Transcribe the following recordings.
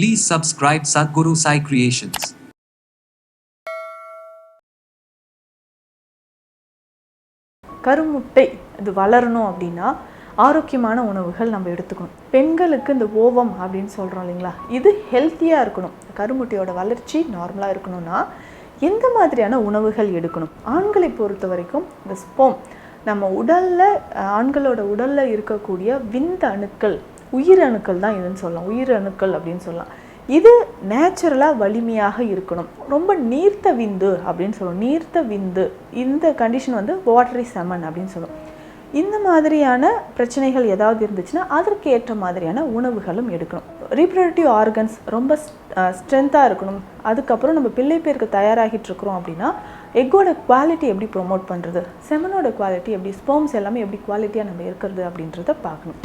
Please subscribe Sadhguru Sai Creations. கருமுட்டை இது வளரணும் அப்படின்னா ஆரோக்கியமான உணவுகள் நம்ம எடுத்துக்கணும். பெண்களுக்கு இந்த ஓவம் அப்படின்னு சொல்கிறோம் இல்லைங்களா? இது ஹெல்த்தியாக இருக்கணும். கருமுட்டையோட வளர்ச்சி நார்மலாக இருக்கணும்னா எந்த மாதிரியான உணவுகள் எடுக்கணும்? ஆண்களை பொறுத்த வரைக்கும் இந்த ஸ்போம் நம்ம உடலில் ஆண்களோட உடலில் இருக்கக்கூடிய விந்த அணுக்கள் உயிரணுக்கள் தான் இதுன்னு சொல்லலாம். உயிரணுக்கள் அப்படின்னு சொல்லலாம். இது நேச்சுரலாக வலிமையாக இருக்கணும். ரொம்ப நீர்த்த விந்து அப்படின்னு சொல்லுவோம். நீர்த்த விந்து. இந்த கண்டிஷன் வந்து வாட்டரி செமன் அப்படின்னு சொல்லுவோம். இந்த மாதிரியான பிரச்சனைகள் ஏதாவது இருந்துச்சுன்னா அதற்கு ஏற்ற மாதிரியான உணவுகளும் எடுக்கணும். ரீப்ரடக்டிவ் ஆர்கன்ஸ் ரொம்ப ஸ்ட்ரென்த்தாக இருக்கணும். அதுக்கப்புறம் நம்ம பிள்ளை பேருக்கு தயாராகிட்டு இருக்கிறோம் அப்படின்னா எக்கோட குவாலிட்டி எப்படி ப்ரொமோட் பண்ணுறது செமனோட குவாலிட்டி எப்படி? ஸ்போம்ஸ் எல்லாமே எப்படி குவாலிட்டியாக நம்ம இருக்கிறது அப்படின்றத பார்க்கணும்.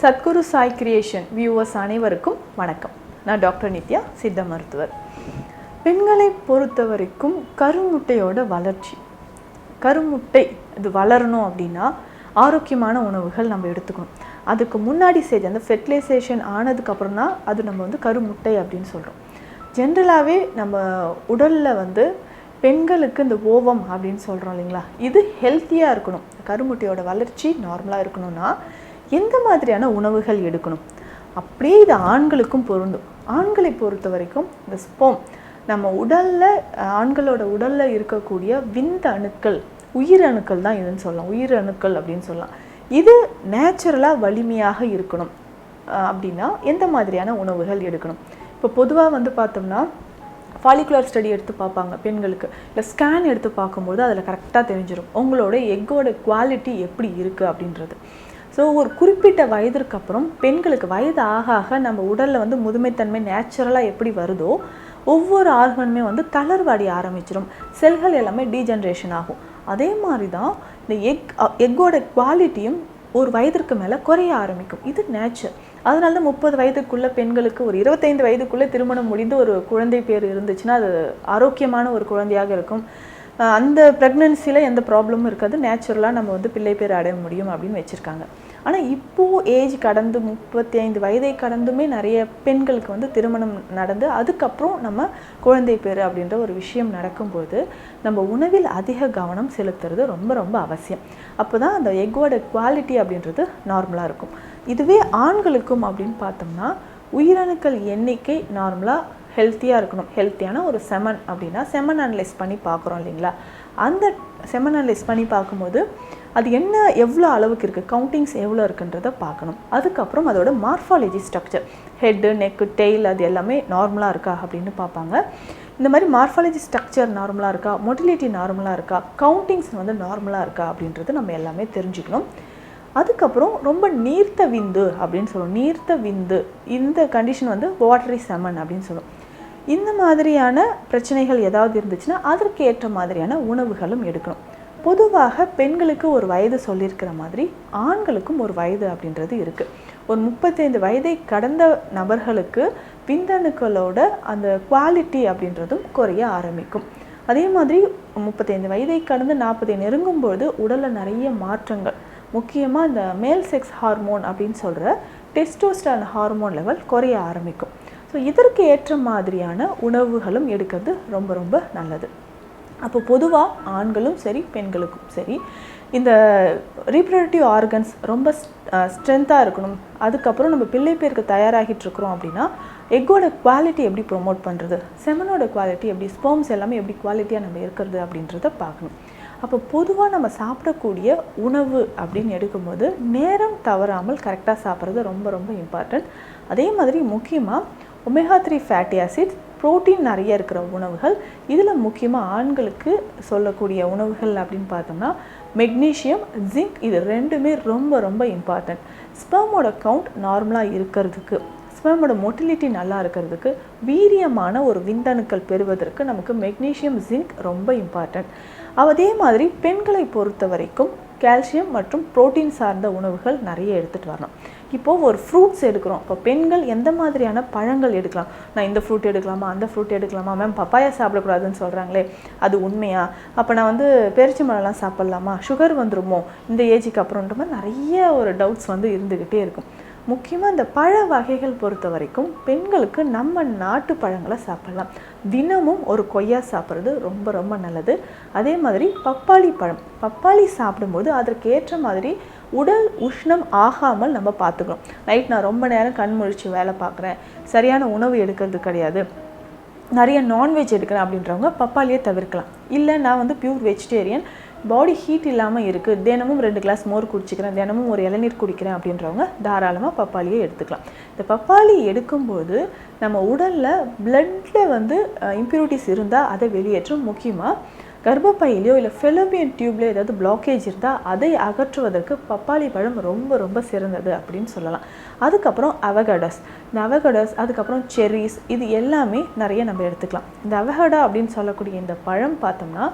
சத்குரு சாய் கிரியேஷன் வியூவர்ஸ் அனைவருக்கும் வணக்கம். நான் டாக்டர் நித்யா சித்த மருத்துவர். பெண்களை பொறுத்த வரைக்கும் கருமுட்டையோட வளர்ச்சி. கருமுட்டை இது வளரணும் அப்படின்னா ஆரோக்கியமான உணவுகள் நம்ம எடுத்துக்கணும். அதுக்கு முன்னாடி ஸ்டேஜ் அந்த ஃபெர்டிலைசேஷன் ஆனதுக்கப்புறம் தான் அது நம்ம வந்து கருமுட்டை அப்படின்னு சொல்கிறோம் ஜென்ரலாகவே நம்ம உடலில் வந்து பெண்களுக்கு இந்த ஓவம் அப்படின்னு சொல்கிறோம் இல்லைங்களா? இது ஹெல்த்தியாக இருக்கணும். கருமுட்டையோட வளர்ச்சி நார்மலாக இருக்கணும்னா எந்த மாதிரியான உணவுகள் எடுக்கணும்? அப்படியே இது ஆண்களுக்கும் பொருந்தும். ஆண்களை பொறுத்த வரைக்கும் இந்த ஸ்போம் நம்ம உடலில் ஆண்களோட உடலில் இருக்கக்கூடிய விந்த அணுக்கள் உயிரணுக்கள் தான் இதுன்னு சொல்லலாம். உயிரணுக்கள் அப்படின்னு சொல்லலாம். இது நேச்சுரலாக வலிமையாக இருக்கணும். அப்படின்னா எந்த மாதிரியான உணவுகள் எடுக்கணும்? இப்போ பொதுவாக வந்து பார்த்தோம்னா ஃபாலிகுலர் ஸ்டடி எடுத்து பார்ப்பாங்க பெண்களுக்கு. இல்லை ஸ்கேன் எடுத்து பார்க்கும்போது அதில் கரெக்டாக தெரிஞ்சிடும் உங்களோட எக்கோட குவாலிட்டி எப்படி இருக்குது அப்படின்றது. ஸோ ஒரு குறிப்பிட்ட வயதிற்கு அப்புறம் பெண்களுக்கு வயது ஆக ஆக நம்ம உடலில் வந்து முதுமைத்தன்மை நேச்சுரலாக எப்படி வருதோ ஒவ்வொரு ஆர்கனுமே வந்து தளர்வாடி ஆரம்பிச்சிடும் செல்கள் எல்லாமே டீஜென்ரேஷன் ஆகும். அதே மாதிரி தான் இந்த எக் எக்கோட குவாலிட்டியும் ஒரு வயதிற்கு மேலே குறைய ஆரம்பிக்கும். இது நேச்சர் அதனால தான் முப்பது வயதுக்குள்ள பெண்களுக்கு ஒரு இருபத்தைந்து வயதுக்குள்ளே திருமணம் முடிந்து ஒரு குழந்தை பேர் இருந்துச்சுன்னா அது ஆரோக்கியமான ஒரு குழந்தையாக இருக்கும். அந்த ப்ரெக்னென்சியில் எந்த ப்ராப்ளமும் இருக்காது. நேச்சுரலாக நம்ம வந்து பிள்ளை பேர் அடைய முடியும் அப்படின்னு வச்சுருக்காங்க. ஆனால் இப்போது ஏஜ் கடந்து முப்பத்தி ஐந்து வயதை கடந்துமே நிறைய பெண்களுக்கு வந்து திருமணம் நடந்து அதுக்கப்புறம் நம்ம குழந்தை பேர் அப்படின்ற ஒரு விஷயம் நடக்கும்போது நம்ம உணவில் அதிக கவனம் செலுத்துறது ரொம்ப ரொம்ப அவசியம். அப்போ தான் அந்த எக்கோட குவாலிட்டி அப்படின்றது நார்மலாக இருக்கும். இதுவே ஆண்களுக்கும் அப்படின்னு பார்த்தோம்னா உயிரணுக்கள் எண்ணிக்கை நார்மலாக ஹெல்த்தியாக இருக்கணும். ஹெல்த்தியான ஒரு செமன் அப்படின்னா செமன் அனலைஸ் பண்ணி பார்க்குறோம் இல்லைங்களா? அந்த செமன் அனலைஸ் பண்ணி பார்க்கும்போது அது என்ன எவ்வளோ அளவுக்கு இருக்குது கவுண்டிங்ஸ் எவ்வளோ இருக்குன்றதை பார்க்கணும். அதுக்கப்புறம் அதோட morphology structure head neck tail அது எல்லாமே நார்மலாக இருக்கா அப்படின்னு பார்ப்பாங்க. இந்த மாதிரி மார்ஃபாலஜி ஸ்ட்ரக்சர் நார்மலாக இருக்கா? மொட்டிலிட்டி நார்மலாக இருக்கா? கவுண்டிங்ஸ் வந்து நார்மலாக இருக்கா அப்படின்றது நம்ம எல்லாமே தெரிஞ்சுக்கணும். அதுக்கப்புறம் ரொம்ப நீர்த்த விந்து அப்படின்னு சொல்லுவோம். நீர்த்த விந்து. இந்த கண்டிஷன் வந்து வாட்டரி செமன் அப்படின்னு சொல்லுவோம். இந்த மாதிரியான பிரச்சனைகள் ஏதாவது இருந்துச்சுன்னா அதற்கு ஏற்ற மாதிரியான உணவுகளும் எடுக்கணும். பொதுவாக பெண்களுக்கு ஒரு வயது சொல்லியிருக்கிற மாதிரி ஆண்களுக்கும் ஒரு வயது அப்படின்றது இருக்குது ஒரு முப்பத்தைந்து வயதை கடந்த நபர்களுக்கு விந்தணுக்களோட அந்த குவாலிட்டி அப்படின்றதும் குறைய ஆரம்பிக்கும். அதே மாதிரி முப்பத்தைந்து வயதை கடந்து நாற்பதை நெருங்கும்போது உடலில் நிறைய மாற்றங்கள். முக்கியமாக இந்த மேல் செக்ஸ் ஹார்மோன் அப்படின்னு சொல்கிற டெஸ்டோஸ்டான் ஹார்மோன் லெவல் குறைய ஆரம்பிக்கும். ஸோ இதற்கு ஏற்ற மாதிரியான உணவுகளும் எடுக்கிறது ரொம்ப ரொம்ப நல்லது. அப்போ பொதுவாக ஆண்களும் சரி பெண்களுக்கும் சரி இந்த ரீப்ரடக்டிவ் ஆர்கன்ஸ் ரொம்ப ஸ்ட்ரென்த்தாக இருக்கணும். அதுக்கப்புறம் நம்ம பிள்ளை பேருக்கு தயாராகிட்டு இருக்கிறோம் அப்படின்னா எக்கோட குவாலிட்டி எப்படி ப்ரொமோட் பண்ணுறது செமனோட குவாலிட்டி எப்படி ஸ்போம்ஸ் எல்லாமே எப்படி குவாலிட்டியாக நம்ம இருக்கிறது அப்படின்றத பார்க்கணும். அப்போ பொதுவாக நம்ம சாப்பிடக்கூடிய உணவு அப்படின்னு எடுக்கும்போது நேரம் தவறாமல் கரெக்டாக சாப்பிட்றது ரொம்ப ரொம்ப இம்பார்ட்டண்ட் அதே மாதிரி முக்கியமாக omega three fatty acids protein நிறைய இருக்கிற உணவுகள். இதில் முக்கியமாக ஆண்களுக்கு சொல்லக்கூடிய உணவுகள் அப்படின்னு பார்த்தோம்னா மெக்னீஷியம் ஜிங்க் இது ரெண்டுமே ரொம்ப ரொம்ப இம்பார்ட்டண்ட் ஸ்பெர்மோட கவுண்ட் நார்மலாக இருக்கிறதுக்கு ஸ்பெர்மோட மொட்டிலிட்டி நல்லா இருக்கிறதுக்கு வீரியமான ஒரு விந்தணுக்கள் பெறுவதற்கு நமக்கு மெக்னீஷியம் ஜிங்க் ரொம்ப இம்பார்ட்டண்ட் அதே மாதிரி பெண்களை பொறுத்த வரைக்கும் கால்சியம் மற்றும் புரோட்டீன் சார்ந்த உணவுகள் நிறைய எடுத்துகிட்டு வரணும் இப்போது ஒரு ஃப்ரூட்ஸ் எடுக்கிறோம். இப்போ பெண்கள் எந்த மாதிரியான பழங்கள் எடுக்கலாம்? நான் இந்த ஃப்ரூட் எடுக்கலாமா? அந்த ஃப்ரூட் எடுக்கலாமா? மேம் பப்பாயா சாப்பிடக்கூடாதுன்னு சொல்கிறாங்களே அது உண்மையா? அப்போ நான் வந்து பேரிச்சம்பழம்லாம் சாப்பிட்லாமா? சுகர் வந்துருமோ? இந்த ஏஜுக்கு அப்புறம்ன்ற மாதிரி நிறைய ஒரு டவுட்ஸ் வந்து இருந்துக்கிட்டே இருக்கும். முக்கியமாக இந்த பழ வகைகள் பொறுத்த வரைக்கும் பெண்களுக்கு நம்ம நாட்டு பழங்களை சாப்பிடலாம். தினமும் ஒரு கொய்யா சாப்பிட்றது ரொம்ப ரொம்ப நல்லது. அதே மாதிரி பப்பாளி பழம். பப்பாளி சாப்பிடும்போது அதற்கேற்ற மாதிரி உடல் உஷ்ணம் ஆகாமல் நம்ம பார்த்துக்கணும். நைட் நான் ரொம்ப நேரம் கண் முழிச்சு வேலை பார்க்குறேன். சரியான உணவு எடுக்கிறது கிடையாது. நிறைய நான்வெஜ் எடுக்கிறேன் அப்படின்றவங்க பப்பாளியை தவிர்க்கலாம். இல்லை நான் வந்து பியூர் வெஜிடேரியன் பாடி ஹீட் இல்லாமல் இருக்குது தினமும் ரெண்டு கிளாஸ் மோர் குடிச்சிக்கிறேன். தினமும் ஒரு இளநீர் குடிக்கிறேன் அப்படின்றவங்க தாராளமாக பப்பாளியை எடுத்துக்கலாம். இந்த பப்பாளி எடுக்கும்போது நம்ம உடலில் பிளட்டில் வந்து இம்ப்யூரிட்டிஸ் இருந்தால் அதை வெளியேற்றும். முக்கியமாக கர்ப்பப்பையிலையோ இல்லை ஃபெலோபியன் டியூப்லையோ ஏதாவது பிளாக்கேஜ் இருந்தால் அதை அகற்றுவதற்கு பப்பாளி பழம் ரொம்ப ரொம்ப சிறந்தது அப்படின்னு சொல்லலாம். அதுக்கப்புறம் அவகடஸ் இந்த அவகடஸ் அதுக்கப்புறம் செரிஸ் இது எல்லாமே நிறைய நம்ம எடுத்துக்கலாம். இந்த அவகடா அப்படின்னு சொல்லக்கூடிய இந்த பழம் பார்த்தோம்னா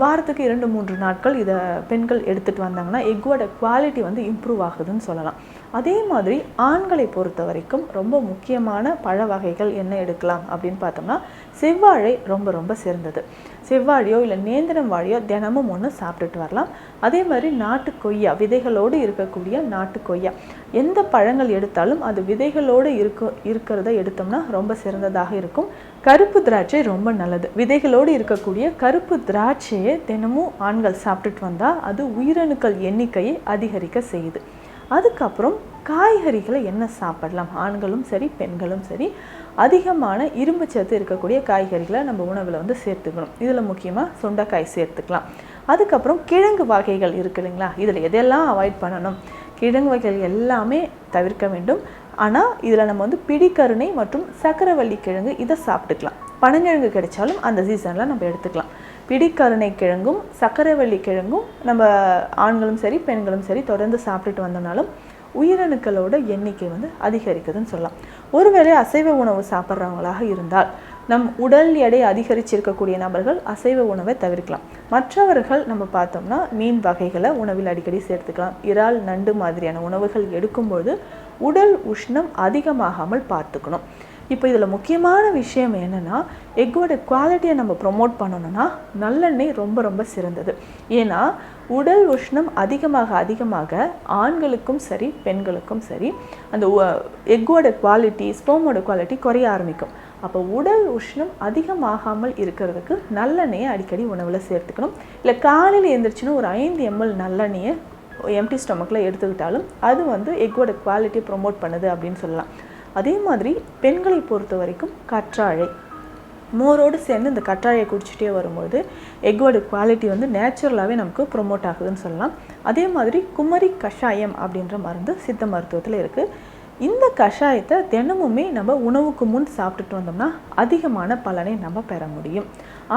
வாரத்துக்கு இரண்டு மூன்று நாட்கள் இதை பெண்கள் எடுத்துகிட்டு வந்தாங்கன்னா எக்கோட குவாலிட்டி வந்து இம்ப்ரூவ் ஆகுதுன்னு சொல்லலாம். அதே மாதிரி ஆண்களை பொறுத்த வரைக்கும் ரொம்ப முக்கியமான பழ வகைகள் என்ன எடுக்கலாம் அப்படின்னு பார்த்தோம்னா செவ்வாழை ரொம்ப ரொம்ப சிறந்தது. செவ்வாழையோ இல்லை நேந்திரம் வாழையோ தினமும் ஒன்று சாப்பிட்டுட்டு வரலாம். அதே மாதிரி நாட்டு கொய்யா விதைகளோடு இருக்கக்கூடிய நாட்டு கொய்யா. எந்த பழங்கள் எடுத்தாலும் அது விதைகளோடு இருக்க இருக்கிறத எடுத்தோம்னா ரொம்ப சிறந்ததாக இருக்கும். கருப்பு திராட்சை ரொம்ப நல்லது. விதைகளோடு இருக்கக்கூடிய கருப்பு திராட்சையை தினமும் ஆண்கள் சாப்பிட்டுட்டு வந்தால் அது உயிரணுக்கள் எண்ணிக்கையை அதிகரிக்க செய்யுது. அதுக்கப்புறம் காய்கறிகளை என்ன சாப்பிடலாம்? ஆண்களும் சரி பெண்களும் சரி அதிகமான இரும்பு சத்து இருக்கக்கூடிய காய்கறிகளை நம்ம உணவில் வந்து சேர்த்துக்கணும். இதில் முக்கியமாக சுண்டைக்காய் சேர்த்துக்கலாம். அதுக்கப்புறம் கிழங்கு வகைகள் இருக்கு இல்லைங்களா? இதில் எதெல்லாம் அவாய்ட் பண்ணணும்? கிழங்கு வகைகள் எல்லாமே தவிர்க்க வேண்டும். ஆனால் இதில் நம்ம வந்து பிடிக்கருணை மற்றும் சக்கரவள்ளி கிழங்கு இதை சாப்பிட்டுக்கலாம். பனங்கிழங்கு கிடைச்சாலும் அந்த சீசனில் நம்ம எடுத்துக்கலாம். பிடிக்கருணை கிழங்கும் சக்கரவள்ளி கிழங்கும் நம்ம ஆண்களும் சரி பெண்களும் சரி தொடர்ந்து சாப்பிட்டுட்டு வந்தோம்னாலும் உயிரணுக்களோட எண்ணிக்கை வந்து அதிகரிக்குதுன்னு சொல்லலாம். ஒருவேளை அசைவ உணவு சாப்பிட்றவங்களாக இருந்தால் நம் உடல் எடை அதிகரிச்சிருக்கக்கூடிய நபர்கள் அசைவ உணவை தவிர்க்கலாம். மற்றவர்கள் நம்ம பார்த்தோம்னா மீன் வகைகளை உணவில் அடிக்கடி சேர்த்துக்கலாம். இறால் நண்டு மாதிரியான உணவுகள் எடுக்கும்பொழுது உடல் உஷ்ணம் அதிகமாகாமல் பார்த்துக்கணும். இப்போ இதில் முக்கியமான விஷயம் என்னென்னா எக்கோட குவாலிட்டியை நம்ம ப்ரொமோட் பண்ணணும்னா நல்லெண்ணெய் ரொம்ப ரொம்ப சிறந்தது. ஏன்னா உடல் உஷ்ணம் அதிகமாக அதிகமாக ஆண்களுக்கும் சரி பெண்களுக்கும் சரி அந்த எக்கோட குவாலிட்டி ஸ்போமோட குவாலிட்டி குறைய ஆரம்பிக்கும். அப்போ உடல் உஷ்ணம் அதிகமாகாமல் இருக்கிறதுக்கு நல்லெண்ணெயை அடிக்கடி உணவில் சேர்த்துக்கணும். இல்லை காலையில் எழுந்திரிச்சுன்னா ஒரு ஐந்து எம்எல் நல்லெண்ணெயை எம்டி ஸ்டொமக்கில் எடுத்துக்கிட்டாலும் அது வந்து எக்கோட குவாலிட்டியை ப்ரொமோட் பண்ணுது அப்படின்னு சொல்லலாம். அதே மாதிரி பெண்களை பொறுத்த வரைக்கும் கற்றாழை. மோரோடு சேர்ந்து இந்த கற்றாழையை குடிச்சிட்டே வரும்போது எக்கோட குவாலிட்டி வந்து நேச்சுரலாகவே நமக்கு ப்ரொமோட் ஆகுதுன்னு சொல்லலாம். அதே மாதிரி குமரி கஷாயம் அப்படின்ற மருந்து சித்த மருத்துவத்தில் இருக்குது இந்த கஷாயத்தை தினமுமே நம்ம உணவுக்கு முன் சாப்பிட்டுட்டு வந்தோம்னா அதிகமான பலனை நம்ம பெற முடியும்.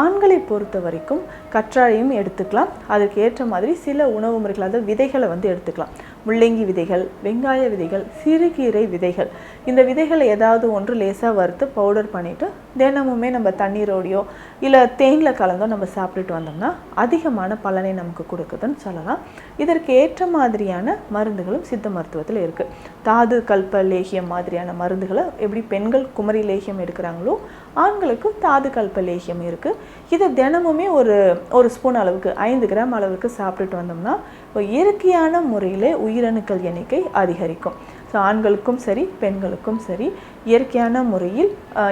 ஆண்களை பொறுத்த வரைக்கும் கற்றாழையும் எடுத்துக்கலாம். அதுக்கு ஏற்ற மாதிரி சில உணவு முறைகள் அதாவது விதைகளை வந்து எடுத்துக்கலாம். முள்ளங்கி விதைகள் வெங்காய விதைகள் சிறுகீரை விதைகள். இந்த விதைகளை ஏதாவது ஒன்று லேசாக வறுத்து பவுடர் பண்ணிவிட்டு தினமுமே நம்ம தண்ணீரோடையோ இல்லை தேனில் கலந்தோ நம்ம சாப்பிட்டுட்டு வந்தோம்னா அதிகமான பலனை நமக்கு கொடுக்குதுன்னு சொல்லலாம். இதற்கு ஏற்ற மாதிரியான மருந்துகளும் சித்த மருத்துவத்தில் இருக்குது தாது கல்ப லேகியம் மாதிரியான மருந்துகளை எப்படி பெண்கள் குமரி லேகியம் எடுக்கிறாங்களோ ஆண்களுக்கு தாது கல்ப லேகியம் இருக்குது இதை தினமுமே ஒரு ஒரு ஸ்பூன் அளவுக்கு ஐந்து கிராம் அளவுக்கு சாப்பிட்டுட்டு வந்தோம்னா இப்போ இயற்கையான முறையில் உயிரணுக்கள் எண்ணிக்கை அதிகரிக்கும். ஸோ ஆண்களுக்கும் சரி பெண்களுக்கும் சரி இயற்கையான முறையில்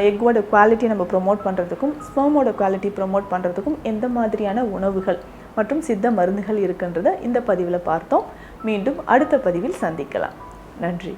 எக்கோட குவாலிட்டி நம்ம ப்ரொமோட் பண்ணுறதுக்கும் ஸ்போமோட குவாலிட்டி ப்ரொமோட் பண்ணுறதுக்கும் எந்த மாதிரியான உணவுகள் மற்றும் சித்த மருந்துகள் இருக்குன்றதை இந்த பதிவில் பார்த்தோம். மீண்டும் அடுத்த பதிவில் சந்திக்கலாம். நன்றி.